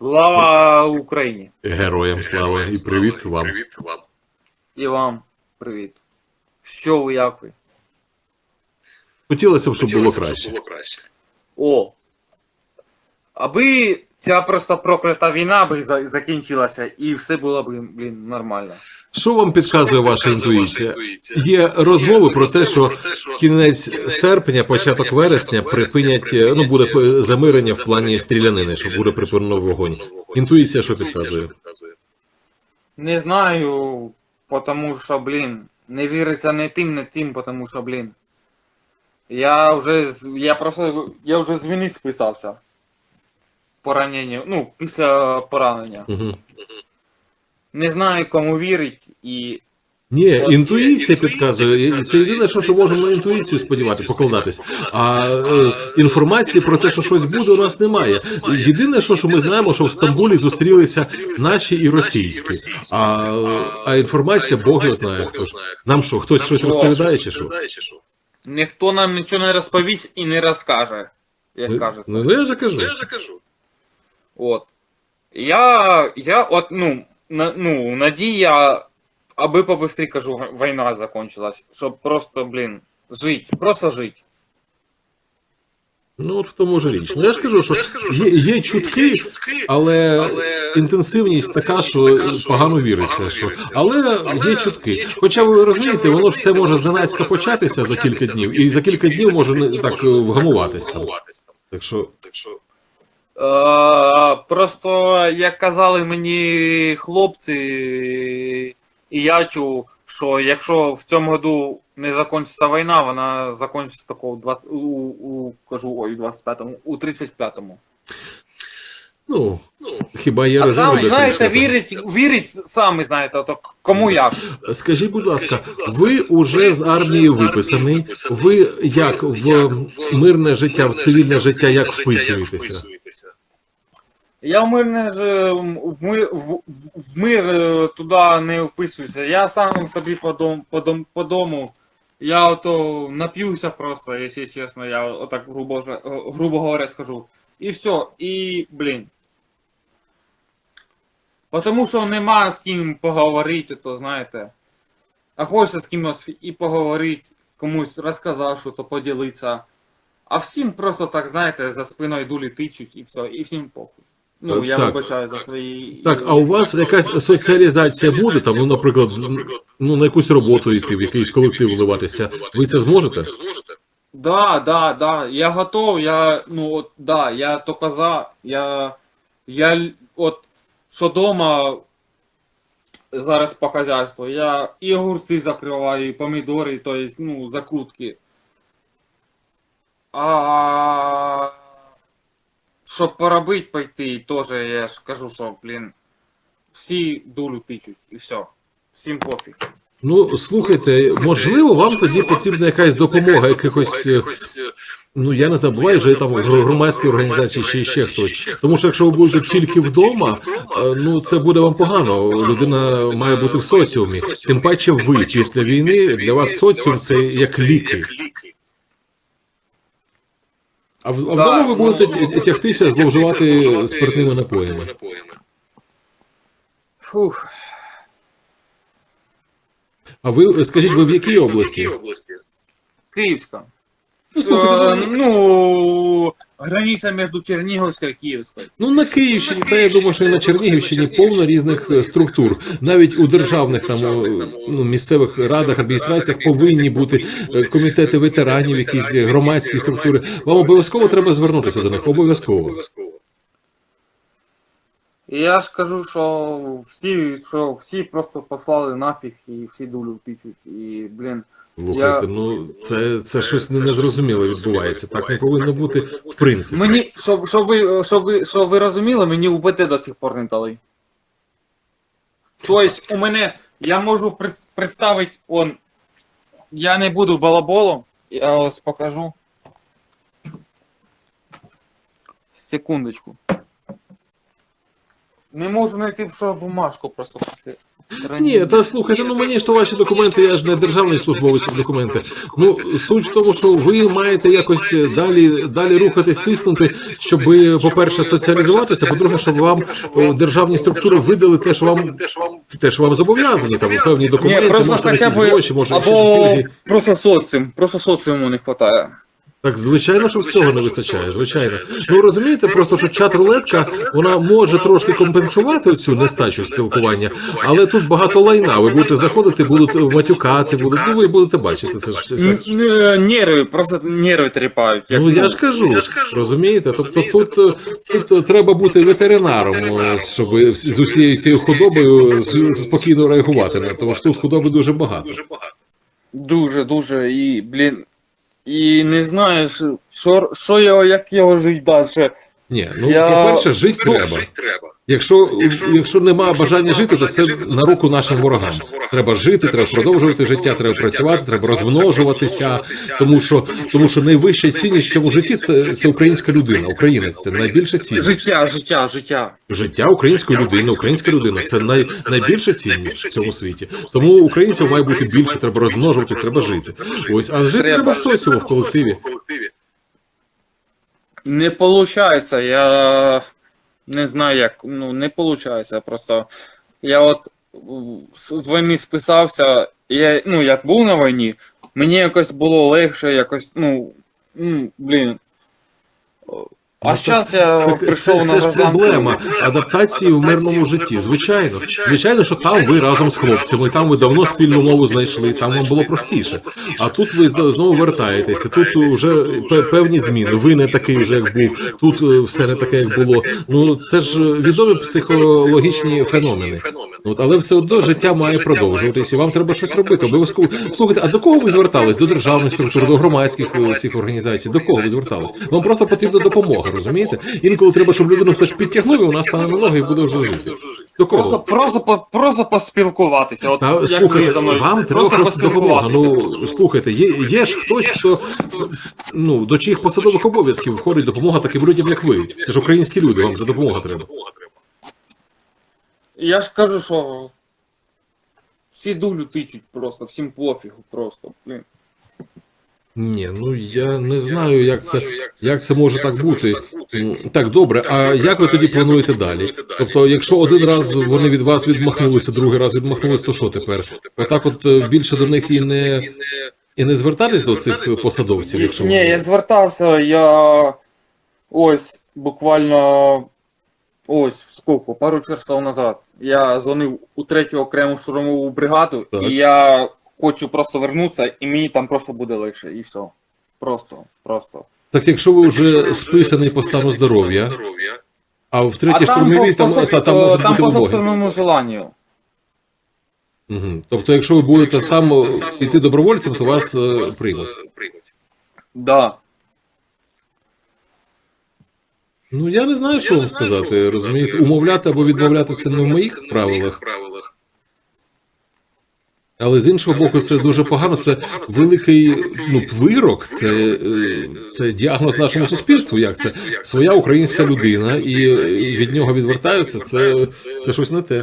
Слава Україні! Героям слава і привіт вам. Привіт вам. І вам привіт. Що ви як ви? Хотілося б, щоб Хотілося б, краще. Щоб було краще. О! Аби ця просто проклята війна би закінчилася і все було б, блін, нормально. Що вам підказує ваша інтуїція? Є розмови про те, що кінець серпня, початок вересня припинять, е, ну буде замирення в плані стрілянини, що буде припинено вогонь. Інтуїція що підказує? Не знаю, потому що, блін, не віриться не тим, не тим, потому що, блін. Я вже, з- я просто, я вже з війни списався. Поранення, ну, після поранення. Угу. Не знаю, кому вірить і Ні, інтуїція підказує. Це єдине, що, що можемо на інтуїцію сподівати, покладатись. А е, інформації про те, що щось буде, у нас немає. Єдине, що, що ми знаємо, що в Стамбулі зустрілися наші і російські. А, а інформація Бог його знає. Хто ж. Нам що, хтось щось розповідає чи що? ніхто нам нічого не розповість і не розкаже, як Ну, кажеться. Ну, я же кажу. От. Я, я от, ну, на, ну, надія, аби побыстрее, кажу, війна закончилась, щоб просто, блін, жить, просто жить. Ну, от в тому ж річ. Ну, я ж кажу, що є, є чутки, але але інтенсивність така, що погано віриться. Що... Але є чутки. Хоча ви розумієте, воно ж все може зненацька початися за кілька днів, і за кілька днів може не так е, вгамуватись там. Так що просто, як казали мені хлопці, і я чув, що якщо в цьому году не закінчиться війна, вона закінчиться такого 20, у, у, кажу, ой, у 25-му, у 35-му. ну ну, хіба є А резерви знаєте, вірить, вірить, самі знаєте, то кому як. Скажіть, будь ласка, Скажіть, будь ласка, ви уже з армії виписаний. Ви як в мирне життя, в цивільне життя, як вписуєтеся? Я в мир ж в в, в мир е, туди не вписуюся. Я сам собі по, дом, по, дом, по дому. Я ото нап'юся просто, якщо чесно, я отак грубо, е, грубо говоря скажу. І все, і блін. Потому що нема з ким поговорити, то знаєте. А хочеться з кимось і поговорити, комусь розказав, що то поділитися. А всім просто так, знаєте, за спиною дулі тичуть і все, і всім похуй. Ну, я Так. вибачаю за свої. Так, а у вас якась соціалізація буде там, ну, наприклад, ну на якусь роботу йти, в якийсь колектив вливатися. Ви це зможете? Да, да, да. Я готов, я, ну от, да, я то за, я, я от, що дома зараз по хазяйству, я і огурці закриваю, і помідори, то есть, ну, закрутки. А щоб поробити пойти, теж я ж кажу, що, блін, всі дулю тичуть, і все. Всім пофіг. Ну слухайте, можливо, вам тоді потрібна якась допомога якихось. е, Ну я не знаю, буває вже там громадські організації чи ще хтось. Тому що якщо ви будете тільки вдома, е, ну це буде вам погано. Людина має бути в соціумі. Тим паче, ви після війни для вас соціум це як ліки. А в- а вдома ви ну, будете тя- тягтися, зловживати спиртними напоями. Фух. А ви скажіть, ви в якій області? Київська. Ну, Е, ну, ну, границя між Чернігівською і Київською. Ну на Київщині, та я думаю, що і на Чернігівщині повно різних е, структур. Навіть у державних там е, ну, місцевих радах, адміністраціях повинні бути комітети ветеранів, якісь громадські структури. Вам обов'язково треба звернутися до них. Обов'язково. Я ж кажу, що всі, що всі просто послали нафіг і всі дулю втичуть. І, блін, Слухайте, ну це, це щось не- незрозуміле відбувається. Так не повинно бути в принципі. мені, що, що, ви, що, ви, що ви розуміли, мені УБТ до сих пор не дали. Тобто, у мене, я можу пред- представити, он, я не буду балаболом, я ось покажу. Секундочку. Не можу знайти що бумажку просто. Ні, та слухайте, ну мені ж то ваші документи, я ж не державний службовець документи. Ну суть в тому, що ви маєте якось далі далі рухатись, тиснути, щоб, по-перше, соціалізуватися, по-друге, щоб вам о, державні структури видали те, що вам те, що вам зобов'язані, там певні Ні, документи, просто може хоча якісь б гроші, може якісь або пільги. просто соціум, просто соціуму не вистачає. Так, звичайно, що всього не вистачає, звичайно. Ну розумієте, просто що чат рулетка вона може трошки компенсувати цю нестачу спілкування, але тут багато лайна. Ви будете заходити, будуть матюкати, будуть. Ну ви будете бачити це ж все. н- Нерви, просто нерви тріпають. Ну я ж кажу, розумієте? Тобто тут, е, тут е, треба бути ветеринаром, е, щоб з з усією цією худобою спокійно реагувати на тому що тут худоби дуже багато. Дуже, дуже, і, блін, і не знаєш, що, що його, як його жити далі. Ні, ну Я- по-перше, жити Ну, треба. Якщо, якщо немає бажання жити, то це на руку нашим ворогам. Треба жити, треба продовжувати життя, треба працювати, треба розмножуватися. Тому що тому що найвища цінність в цьому житті це, це українська людина, українець. Це найбільша цінність. Життя, життя, життя. Життя української людини, українська людина це най, найбільша цінність в цьому світі. Тому українців має бути більше, треба розмножувати, треба жити. Ось, а жити Треба. треба в соціуму, в колективі. Не виходить, я не знаю як, ну не виходить. Просто я от з війни списався, я, ну як був на війні, мені якось було легше, якось, ну, блін. А зараз я прийшов це, на це проблема адаптації в мирному житті. Звичайно, звичайно, що там ви разом з хлопцями, там ви давно спільну мову знайшли, там вам було простіше. А тут ви знову вертаєтеся. Тут вже пе- певні зміни. Ви не такий вже як був. Тут е, все не таке, як було. Ну це ж відомі психологічні феномени. От, але все одно життя має продовжуватися. і Вам треба щось робити. Обов'язково слухайте. А до кого ви звертались? До державних структур, до громадських е, цих організацій? До кого ви звертались? Вам просто потрібна допомога, розумієте? Інколи треба, щоб людину хтось підтягнув, і вона стане на ноги і буде вже жити. До кого? просто, по- просто поспілкуватися. От, Та як ви слухайте, зі мною. вам треба просто допомога. Ну слухайте, є, є ж хтось, хто ну до чиїх посадових обов'язків входить допомога таким людям, як ви. Це ж українські люди. Вам за допомога треба. Я ж кажу, що всі дулю тичуть просто, всім пофігу просто. Блін. Ні, ну я не знаю, як це як це може так бути. Так, добре. А як ви тоді плануєте далі? Тобто, якщо один раз вони від вас відмахнулися, другий раз відмахнулися, то що тепер? Отак, от е, більше до них і не і не звертались до цих посадовців, якщо Ні, я звертався, я ось буквально ось скільки, пару часов назад. Я дзвонив у третю окрему штурмову бригаду, Так. і я хочу просто вернутися, і мені там просто буде легше, і все. Просто, просто. так, якщо ви вже списаний по стану здоров'я, а в третій штурмовій там, по, та, там можуть там бути по собственному желанню. Угу. Тобто, якщо ви будете сам йти добровольцем, то вас е, приймуть. Да. Ну я не знаю, що вам сказати. Розумієте, умовляти або відмовляти це не в моїх правилах. Але з іншого боку, це дуже погано. Це великий ну вирок, це, е, це діагноз нашому суспільству. Як це своя українська людина, і е, від нього відвертаються. Це, це щось не те.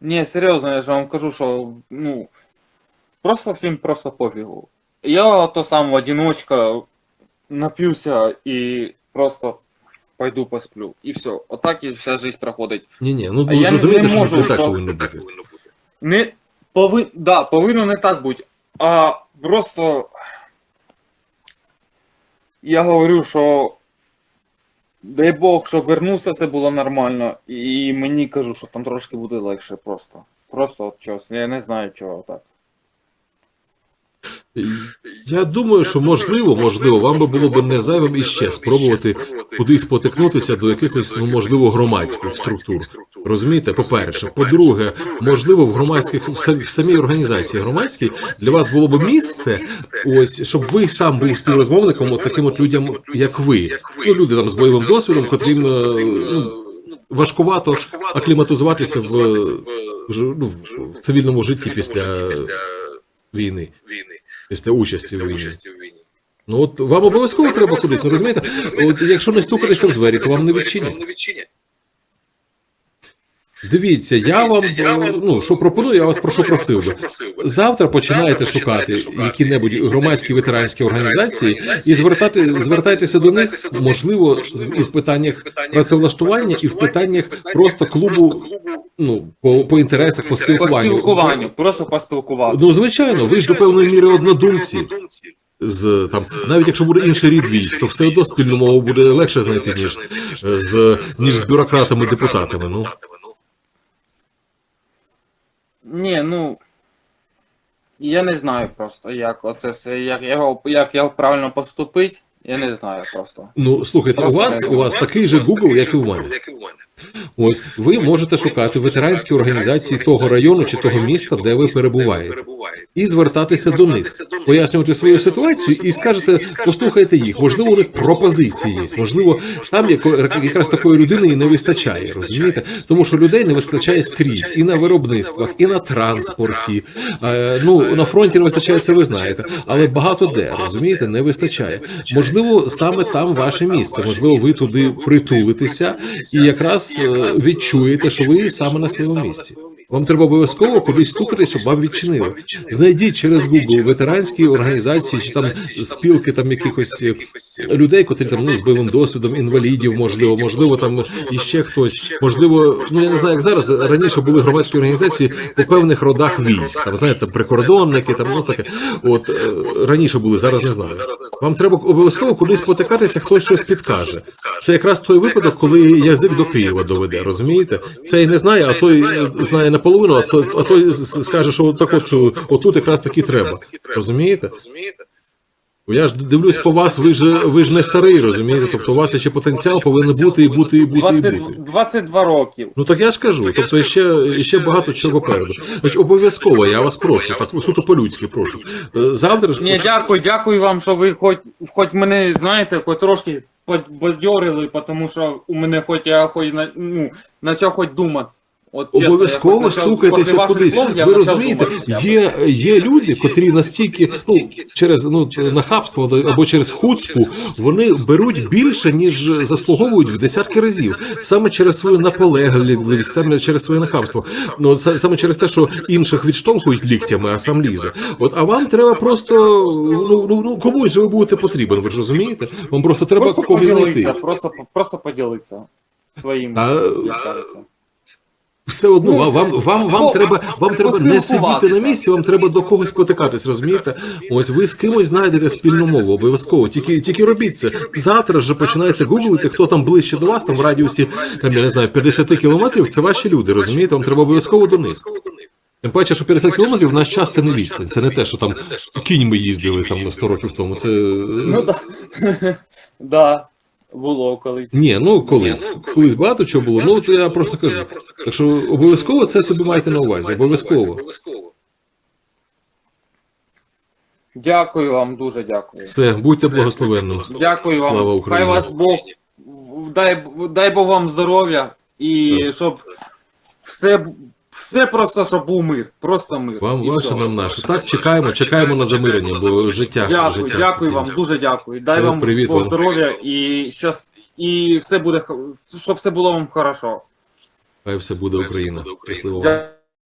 Ні, серйозно, я ж вам кажу, що ну просто всім просто пофігу. Я то сам одиночка нап'юся і просто пойду посплю. І все. Отак і вся життя проходить. Ні, ні, ну А я ж не розумієте, що можу не так повинно бути. Не пови... да, повинно не так бути. А просто я говорю, що дай Бог, щоб вернувся, це було нормально. І мені кажу, що там трошки буде легше просто. Просто от чогось. Я не знаю чого так. Я думаю, що можливо, можливо, вам би було б не зайвим іще спробувати кудись потикнутися до якихось, ну можливо, громадських структур. Розумієте, по-перше, по-друге, можливо, в громадських в самій організації громадській для вас було б місце, ось щоб ви сам був співрозмовником от таким от людям, як ви. Ну, люди там з бойовим досвідом, котрим е, ну, важкувато акліматизуватися в, в ж- ну, в цивільному житті після війни, після участі в війні. Ну от вам обов'язково треба кудись, ну розумієте? От якщо не стукатися в двері, то вам не відчинять. Дивіться, я вам е, ну що пропоную, я вас прошу просив би. Завтра починаєте шукати які-небудь громадські ветеранські організації і звертати звертайтеся до них, можливо, і в питаннях працевлаштування, і в питаннях просто клубу. Ну по, по інтересах, по По спілкуванню. спілкуванню, просто поспілкуватися. Ну звичайно, ви ж до певної міри однодумці. З там, навіть якщо буде інший рід військ, то все одно спільну мову буде легше знайти ніж е, з ніж з бюрократами депутатами. Ну Ні, ну. Я не знаю просто, як оце все, як його, як його правильно поступити, я не знаю просто. ну слухайте, у вас у вас такий же Google, як і у мене. Ось ви можете шукати ветеранські організації того району чи того міста, де ви перебуваєте, і звертатися до них, пояснювати свою ситуацію і скажете, послухайте їх. Можливо, у них пропозиції є. Можливо, там якраз такої людини і не вистачає. Розумієте? Тому що людей не вистачає скрізь і на виробництвах, і на транспорті. Е, ну на фронті не вистачає, це ви знаєте, але багато де розумієте, не вистачає. Можливо, саме там ваше місце. Можливо, ви туди притулитеся і якраз е, відчуєте, що ви саме на своєму місці. Вам треба обов'язково кудись стукати, щоб вам відчинили. Знайдіть через Google ветеранські організації чи там спілки там якихось е, людей, котрі там ну з бойовим досвідом, інвалідів, можливо, можливо, там іще хтось. Можливо, ну я не знаю, як зараз раніше були громадські організації по певних родах військ. Там знаєте, там прикордонники, там ну таке. От е, раніше були, зараз не знаю. Вам треба обов'язково кудись потикатися, хтось щось підкаже. Це якраз той випадок, коли язик до Києва доведе, розумієте? Цей не знає, а той е, знає наполовину, а той, а той скаже, що от е, отут якраз таки треба. Розумієте? Бо Я ж дивлюсь по вас, ви ж ви ж не старий, розумієте? Тобто у вас ще потенціал повинен бути і бути, і бути, і бути. 22 років. Ну так я ж кажу, тобто ще, ще багато чого попереду. Значить, обов'язково, я вас прошу, так суто по-людськи прошу. Е, Завтра ж Ні, дякую, дякую вам, що ви хоч, хоч мене, знаєте, хоч трошки подбадьорили, тому що у мене хоч я хоч на, ну, почав хоч думати. От, чесно, Обов'язково стукайтеся кудись. слов Ви розумієте, думати, є, є люди, котрі настільки ну через ну нахабство або через хуцпу вони беруть більше ніж заслуговують в десятки разів, саме через свою наполегливість, саме через своє нахабство. Ну саме через те, що інших відштовхують ліктями, а сам лізе. От а вам треба просто ну ну, ну комусь же ви будете потрібен. Ви ж розумієте? Вам просто треба Просто поділитися, знайти. просто, просто поділитися своїм. А. Все одно Ну, вам, вам, вам, вам По- треба вам треба не сидіти на місці, вам треба до когось потикатись, розумієте? Ось ви з кимось знайдете спільну мову, обов'язково. Тільки тільки робіть це. Завтра ж починаєте гуглити, хто там ближче до вас, там в радіусі там, я не знаю, 50 кілометрів. Це ваші люди, розумієте? Вам треба обов'язково до них. Тим паче, що 50 кілометрів в наш час це не відстань. Це не те, що там кіньми їздили там на 100 років тому. Це Ну. Да. Було колись. ні, ну колись. Колись багато чого було. Ну то я просто кажу. Так що обов'язково це собі маєте на увазі. Обов'язково. Дякую вам, дуже дякую. Все, будьте благословенними. Дякую вам. Слава Україні. Хай вас Бог дай, дай Бог вам здоров'я і щоб все, все просто, щоб був мир. Просто мир. Вам І ваше, все. нам наше. Так, чекаємо, чекаємо на замирення, бо життя. Дякую, життя дякую це вам, дуже дякую. Дай Все, вам привіт вам. здоров'я і щас, і все буде, х- щоб все було вам хорошо. Хай все буде Україна. Щасливо вам. Дякую.